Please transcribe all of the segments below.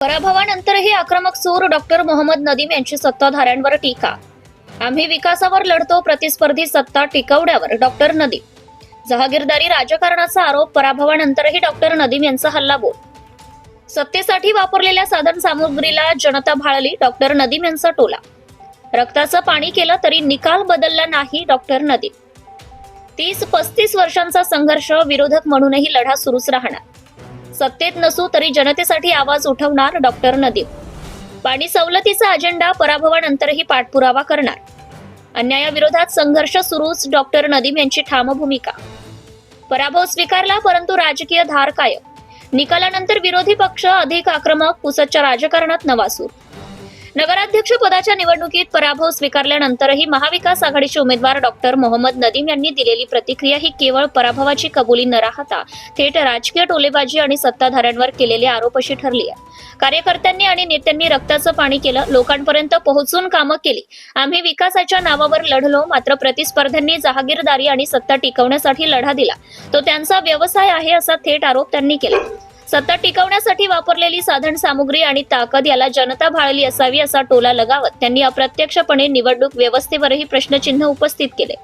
पराभवानंतरही आक्रमक सूर डॉक्टर मोहम्मद नदीम यांची सत्ताधाऱ्यांवर टीका. आम्ही विकासावर लढतो प्रतिस्पर्धी सत्ता टिकवण्यावर डॉक्टर नदीम. जहागीरदारी राजकारणाचा आरोप पराभवानंतरही डॉक्टर नदीम यांचा हल्लाबोल. सत्तेसाठी वापरलेल्या साधन सामुग्रीला जनता भाळली डॉक्टर नदीम यांचा टोला. रक्ताचं पाणी केलं तरी निकाल बदलला नाही डॉक्टर नदीम. तीस पस्तीस वर्षांचा संघर्ष विरोधक म्हणूनही लढा सुरूच राहणार. सत्तेत नसू तरी जनतेसाठी आवाज उठवणार डॉक्टर नदीम. पाणी सवलतीचा अजेंडा पराभवानंतरही पाठपुरावा करणार. अन्यायाविरोधात संघर्ष सुरूच डॉक्टर नदीम यांची ठाम भूमिका पराभव स्वीकारला परंतु राजकीय धार कायम. निकालानंतर विरोधी पक्ष अधिक आक्रमक पुसदच्या राजकारणात नवा सूर नगराध्यक्ष पदाच्या निवडणुकीत पराभव स्वीकारल्यानंतरही महाविकास आघाडीचे उमेदवार डॉक्टर मोहम्मद नदीम यांनी दिलेली प्रतिक्रिया ही केवळ पराभवाची कबुली न राहता थेट राजकीय टोलेबाजी आणि सत्ताधाऱ्यांवर केलेले आरोप अशी ठरली आहे. कार्यकर्त्यांनी आणि नेत्यांनी रक्ताचं पाणी केलं लोकांपर्यंत पोहोचून कामं केली. आम्ही विकासाच्या नावावर लढलो मात्र प्रतिस्पर्ध्यांनी जहागीरदारी आणि सत्ता टिकवण्यासाठी लढा दिला. तो त्यांचा व्यवसाय आहे असा थेट आरोप त्यांनी केला. सत्ता टिकवण्यासाठी वापरलेली साधन सामुग्री आणि ताकद याला जनता भाळली असावी असा टोला लगावत त्यांनी अप्रत्यक्षपणे निवडणूक व्यवस्थेवरही प्रश्नचिन्ह उपस्थित केले.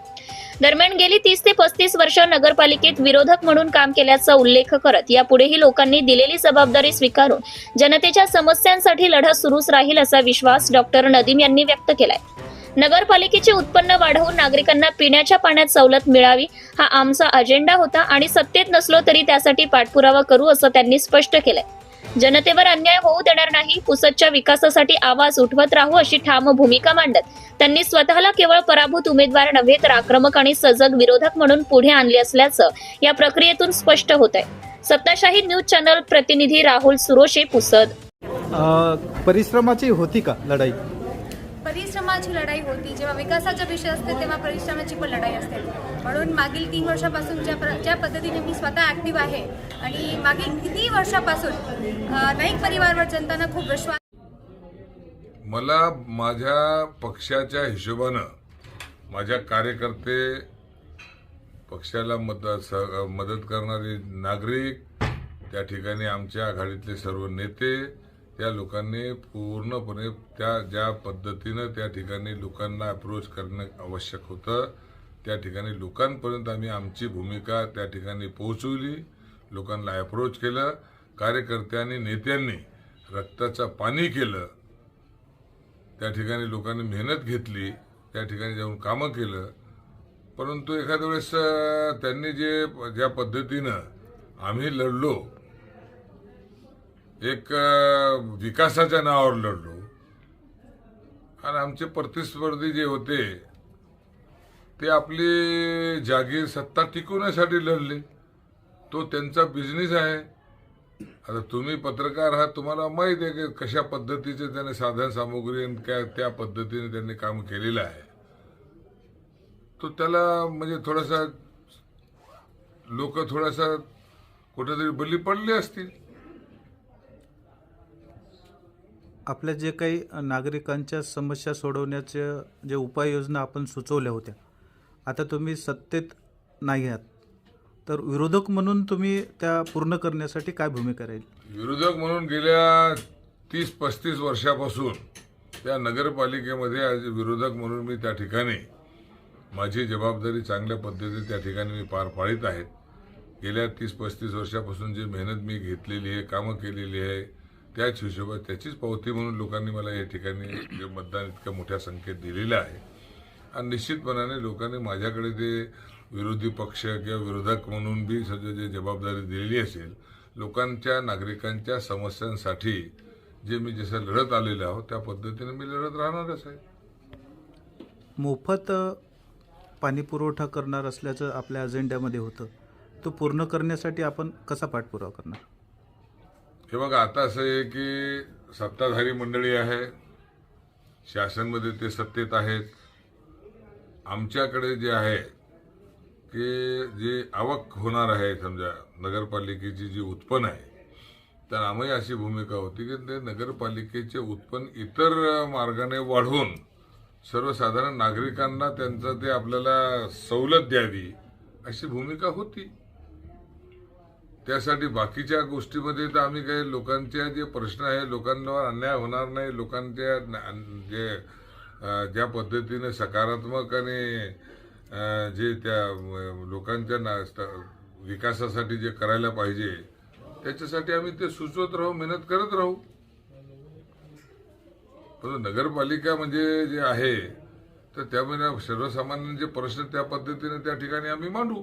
दरम्यान गेली तीस ते पस्तीस वर्ष नगरपालिकेत विरोधक म्हणून काम केल्याचा उल्लेख करत यापुढेही लोकांनी दिलेली जबाबदारी स्वीकारून जनतेच्या समस्यांसाठी लढा सुरूच राहील असा विश्वास डॉक्टर नदीम यांनी व्यक्त केलाय. नगरपालिकेचे उत्पन्न वाढवून नागरिकांना पिण्याच्या पाण्यात सवलत मिळावी हा आमचा अजेंडा होता आणि सत्तेत नसलो तरी त्यासाठी पाठपुरावा करू असं त्यांनी स्पष्ट केलंय. जनतेवर अन्याय होऊ देणार नाही पुसदच्या विकासासाठी आवाज उठवत राहू अशी ठाम भूमिका मांडत त्यांनी स्वतःला केवळ पराभूत उमेदवार नव्हे तर आक्रमक आणि सजग विरोधक म्हणून पुढे आणले असल्याचं या प्रक्रियेतून स्पष्ट होत आहे सत्ताशाही न्यूज चॅनल प्रतिनिधी राहुल सुरोशे पुसद. परिश्रमाची होती का लढाई? परिश्रमाची लढाई होती. जेव्हा विकासाचा विषय असते तेव्हा परिश्रमाची पण लढाई असते. म्हणून मागील तीन वर्षापासून ज्या प्र ज्या पद्धतीने मी स्वतः ॲक्टिव्ह आहे आणि मागील किती वर्षापासून नाईक परिवारवर जनताना खूप विश्वास मला माझ्या पक्षाच्या हिशोबानं माझ्या कार्यकर्ते पक्षाला मदत स- मदत करणारे नागरिक त्या ठिकाणी आमच्या आघाडीतले सर्व नेते त्या लोकांनी पूर्णपणे त्या ज्या पद्धतीनं त्या ठिकाणी लोकांना अप्रोच करणं आवश्यक होतं त्या ठिकाणी लोकांपर्यंत आम्ही आमची भूमिका त्या ठिकाणी पोहोचवली. लोकांना अप्रोच केलं. कार्यकर्त्यांनी नेत्यांनी रक्ताचं पाणी केलं. त्या ठिकाणी लोकांनी मेहनत घेतली. त्या ठिकाणी जाऊन कामं केलं. परंतु एखाद्या वेळेस त्यांनी जे ज्या पद्धतीनं आम्ही लढलो एक विकासाच्या नावावर लढलो. आणि आमचे प्रतिस्पर्धी जे होते ते आपली जागीर सत्ता टिकवण्यासाठी लढले. तो त्यांचा बिझनेस आहे. आता तुम्ही पत्रकार आहात तुम्हाला माहीत आहे की कशा पद्धतीचे त्याने साधन सामुग्री आणि काय त्या पद्धतीने त्यांनी काम केलेलं आहे. तो त्याला म्हणजे थोडासा लोक थोडासा कुठेतरी बली पडले असतील. आपल्या जे काही नागरिकांच्या समस्या सोडवण्याच्या जे उपाययोजना आपण सुचवल्या होत्या आता तुम्ही सत्तेत नाही आहात. तर विरोधक म्हणून तुम्ही त्या पूर्ण करण्यासाठी काय भूमिका राहील? विरोधक म्हणून गेल्या तीस पस्तीस वर्षापासून त्या नगरपालिकेमध्ये आज विरोधक म्हणून मी त्या ठिकाणी माझी जबाबदारी चांगल्या पद्धतीने त्या ठिकाणी मी पार पाळीत आहेत गेल्या तीस पस्तीस वर्षापासून जी मेहनत मी घेतलेली आहे कामं केलेली आहे त्याच हिशोबात त्याचीच पावती म्हणून लोकांनी मला या ठिकाणी जे मतदान इतक्या मोठ्या संख्येत दिलेलं आहे. आणि निश्चितपणाने लोकांनी माझ्याकडे ते विरोधी पक्ष किंवा विरोधक म्हणून बी सध्या जे जबाबदारी दिलेली असेल लोकांच्या नागरिकांच्या समस्यांसाठी जे मी जसं लढत आलेलो आहोत त्या पद्धतीने मी लढत राहणारच आहे. मोफत पाणी पुरवठा करणार असल्याचं आपल्या अजेंड्यामध्ये होतं. तो पूर्ण करण्यासाठी आपण कसा पाठपुरावा करणार? हे बघा आता असं आहे की सत्ताधारी मंडळी आहे शासनमध्ये ते सत्तेत आहेत. आमच्याकडे जे आहे की जे आवक होणार आहे समजा नगरपालिकेची जी उत्पन्न आहे तर आम्ही अशी भूमिका होती की ते नगरपालिकेचे उत्पन्न इतर मार्गाने वाढवून सर्वसाधारण नागरिकांना त्यांचं ते आपल्याला सवलत द्यावी अशी भूमिका होती. त्यासाठी बाकीच्या गोष्टीमध्ये तर आम्ही काही लोकांच्या जे प्रश्न आहे लोकांवर अन्याय होणार नाही. लोकांच्या जे ज्या पद्धतीने सकारात्मक आणि जे त्या लोकांच्या ना विकासासाठी जे करायला पाहिजे त्याच्यासाठी आम्ही ते सुचवत राहू मेहनत करत राहू. परंतु नगरपालिका म्हणजे जे आहे तर त्यामध्ये सर्वसामान्यांचे प्रश्न त्या पद्धतीने त्या ठिकाणी आम्ही मांडू.